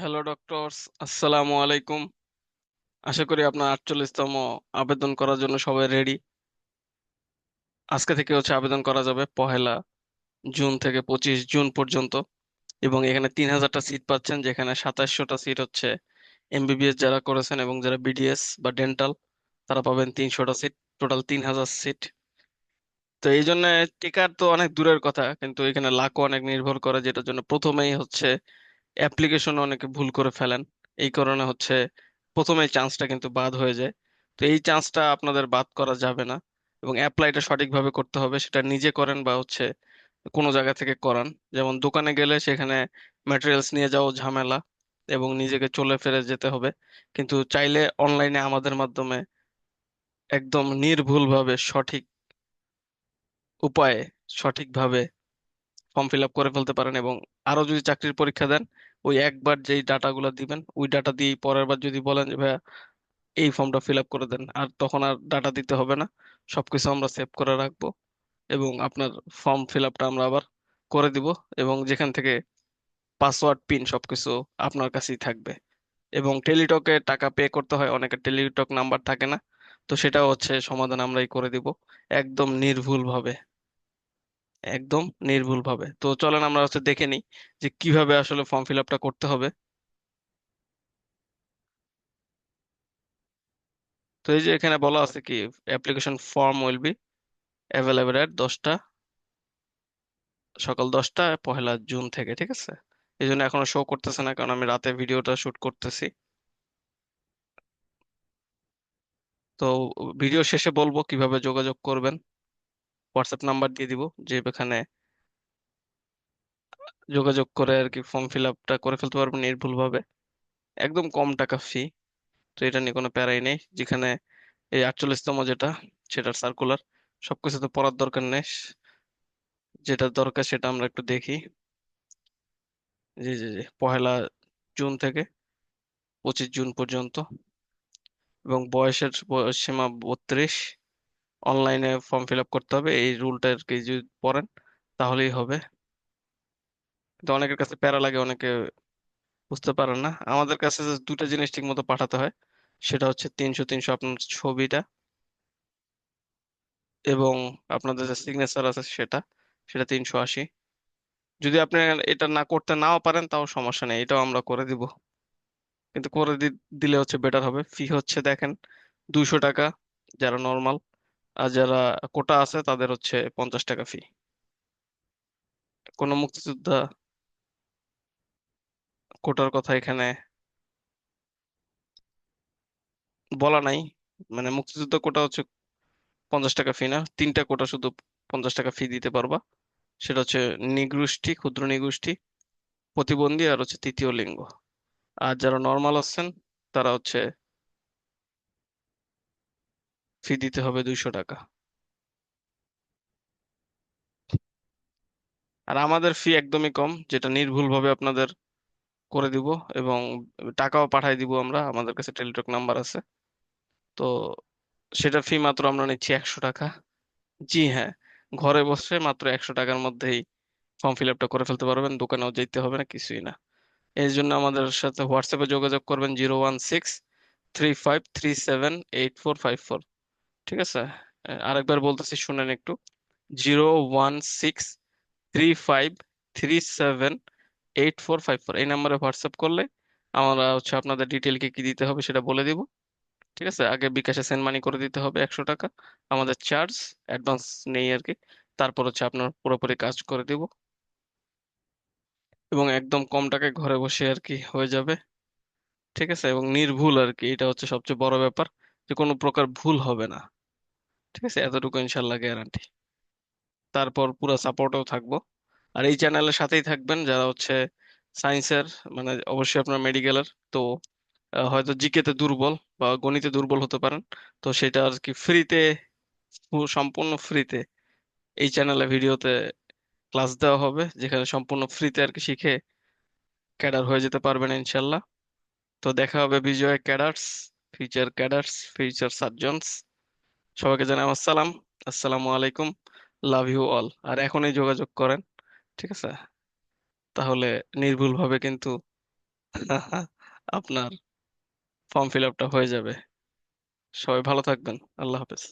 Hello doctors আসসালামু আলাইকুম আশা করি আপনার আটচল্লিশতম আবেদন করার জন্য সবাই রেডি আজকে থেকে হচ্ছে আবেদন করা যাবে পহেলা জুন থেকে পঁচিশ জুন পর্যন্ত। এবং এখানে তিন হাজারটা সিট পাচ্ছেন, যেখানে সাতাশশোটা সিট হচ্ছে এমবিবিএস যারা করেছেন এবং যারা বিডিএস বা ডেন্টাল তারা পাবেন তিনশোটা সিট টোটাল তিন হাজার সিট তো এই জন্য টিকার তো অনেক দূরের কথা, কিন্তু এখানে লাখও অনেক নির্ভর করে, যেটার জন্য প্রথমেই হচ্ছে অ্যাপ্লিকেশন অনেকে ভুল করে ফেলেন। এই কারণে হচ্ছে প্রথমে চান্সটা কিন্তু বাদ হয়ে যায়। তো এই চান্সটা আপনাদের বাদ করা যাবে না এবং অ্যাপ্লাইটা সঠিকভাবে করতে হবে, সেটা নিজে করেন বা হচ্ছে কোনো জায়গা থেকে করান। যেমন দোকানে গেলে সেখানে ম্যাটেরিয়ালস নিয়ে যাওয়া ঝামেলা এবং নিজেকে চলে ফিরে যেতে হবে। কিন্তু চাইলে অনলাইনে আমাদের মাধ্যমে একদম নির্ভুলভাবে সঠিক উপায়ে সঠিকভাবে ফর্ম ফিল আপ করে ফেলতে পারেন এবং আরও যদি চাকরির পরীক্ষা দেন, ওই একবার যেই ডাটাগুলো দিবেন, ওই ডাটা দিয়ে পরের বার যদি বলেন যে, ভাইয়া, এই ফর্মটা ফিল আপ করে দেন। আর তখন আর ডাটা দিতে হবে না। সবকিছু আমরা সেভ করে রাখব এবং আপনার ফর্ম ফিল আপটা আমরা আবার করে দিব এবং যেখান থেকে পাসওয়ার্ড পিন সবকিছু আপনার কাছেই থাকবে। এবং টেলিটকে টাকা পে করতে হয়, অনেকের টেলিটক নাম্বার থাকে না, তো সেটা হচ্ছে সমাধান আমরাই করে দিব, একদম নির্ভুল ভাবে একদম নির্ভুল ভাবে তো চলেন আমরা হচ্ছে দেখে নিই যে কীভাবে আসলে ফর্ম ফিল আপটা করতে হবে। তো এই যে এখানে বলা আছে কি application form will be available at দশটা, সকাল দশটা, পহেলা জুন থেকে, ঠিক আছে? এই জন্য এখনও শো করতেছে না, কারণ আমি রাতে ভিডিওটা শুট করতেছি। তো ভিডিও শেষে বলব কীভাবে যোগাযোগ করবেন। হোয়াটসঅ্যাপ নাম্বার দিয়ে দিব, যে এখানে যোগাযোগ করে আর কি ফর্ম ফিল আপটা করে ফেলতে পারবেন নির্ভুলভাবে। একদম কম টাকা ফি তো এটা নিয়ে কোনো প্যারাই নেই। যেখানে এই আটচল্লিশতম যেটা, সেটার সার্কুলার সবকিছু তো পড়ার দরকার নেই। যেটা দরকার সেটা আমরা একটু দেখি। জি জি জি, পহেলা জুন থেকে পঁচিশ জুন পর্যন্ত। এবং বয়সের বয়স সীমা বত্রিশ। অনলাইনে ফর্ম ফিল আপ করতে হবে, এই রুলটা আর কি যদি পড়েন, তাহলেই হবে। কিন্তু অনেকের কাছে প্যারা লাগে, অনেকে বুঝতে পারেন না। আমাদের কাছে দুটো জিনিস ঠিক মতো পাঠাতে হয়, সেটা হচ্ছে তিনশো তিনশো আপনার ছবিটা এবং আপনাদের যে সিগনেচার আছে সেটা সেটা তিনশো আশি। যদি আপনি এটা না করতে নাও পারেন, তাও সমস্যা নেই, এটাও আমরা করে দিব। কিন্তু করে দিলে হচ্ছে বেটার হবে। ফি হচ্ছে দেখেন দুইশো টাকা, যারা নর্মাল আর যারা কোটা আছে, তাদের হচ্ছে পঞ্চাশ টাকা ফি কোনো মুক্তিযোদ্ধা কোটার কথা এখানে বলা নাই। মানে মুক্তিযুদ্ধ কোটা হচ্ছে পঞ্চাশ টাকা ফি না। তিনটা কোটা শুধু পঞ্চাশ টাকা ফি দিতে পারবা। সেটা হচ্ছে নৃগোষ্ঠী, ক্ষুদ্র নৃগোষ্ঠী, প্রতিবন্ধী আর হচ্ছে তৃতীয় লিঙ্গ। আর যারা নর্মাল আছেন, তারা হচ্ছে ফি দিতে হবে দুইশো টাকা। আর আমাদের ফি একদমই কম, যেটা নির্ভুলভাবে আপনাদের করে দিব এবং টাকাও পাঠাই দিব আমরা, আমাদের কাছে টেলিটক নাম্বার আছে। তো সেটা ফি মাত্র আমরা নিচ্ছি একশো টাকা। জি হ্যাঁ ঘরে বসে মাত্র একশো টাকার মধ্যেই ফর্ম ফিল আপটা করে ফেলতে পারবেন, দোকানেও যেতে হবে না, কিছুই না। এই জন্য আমাদের সাথে হোয়াটসঅ্যাপে যোগাযোগ করবেন zero one six three five three seven eight four five four. ঠিক আছে? আরেকবার বলতেছি, শুনেন একটু। Zero one six three five three seven eight four five four. এই নাম্বারে হোয়াটসঅ্যাপ করলে আমরা হচ্ছে আপনাদের ডিটেল কি কি দিতে হবে সেটা বলে দিব। ঠিক আছে? আগে বিকাশে সেন্ড মানি করে দিতে হবে একশো টাকা। আমাদের চার্জ অ্যাডভান্স নেই আর কি। তারপর হচ্ছে আপনার পুরোপুরি কাজ করে দিব। এবং একদম কম টাকায় ঘরে বসে আর কি হয়ে যাবে। ঠিক আছে? এবং নির্ভুল আর কি। এটা হচ্ছে সবচেয়ে বড় ব্যাপার। যে কোনো প্রকার ভুল হবে না। ঠিক আছে? এতটুকু ইনশাল্লাহ গ্যারান্টি তারপর পুরো সাপোর্টেও থাকব। আর এই চ্যানেলের সাথেই থাকবেন যারা হচ্ছে সায়েন্সের মানে অবশ্যই আপনার মেডিকেলের তো হয়তো জিকে তে দুর্বল বা গণিতে দুর্বল হতে পারেন। তো সেটা আর কি ফ্রিতে সম্পূর্ণ ফ্রিতে এই চ্যানেলে ভিডিওতে ক্লাস দেওয়া হবে। যেখানে সম্পূর্ণ ফ্রিতে আর কি শিখে ক্যাডার হয়ে যেতে পারবেন ইনশাল্লাহ তো দেখা হবে Bijoy cadres. Future cadres future surgeons সবাইকে জানাই আসসালাম আসসালামু আলাইকুম। লাভ ইউ অল আর এখনই যোগাযোগ করেন, ঠিক আছে? তাহলে নির্ভুলভাবে কিন্তু আপনার ফর্ম ফিল আপটা হয়ে যাবে। সবাই ভালো থাকবেন। আল্লাহ হাফেজ।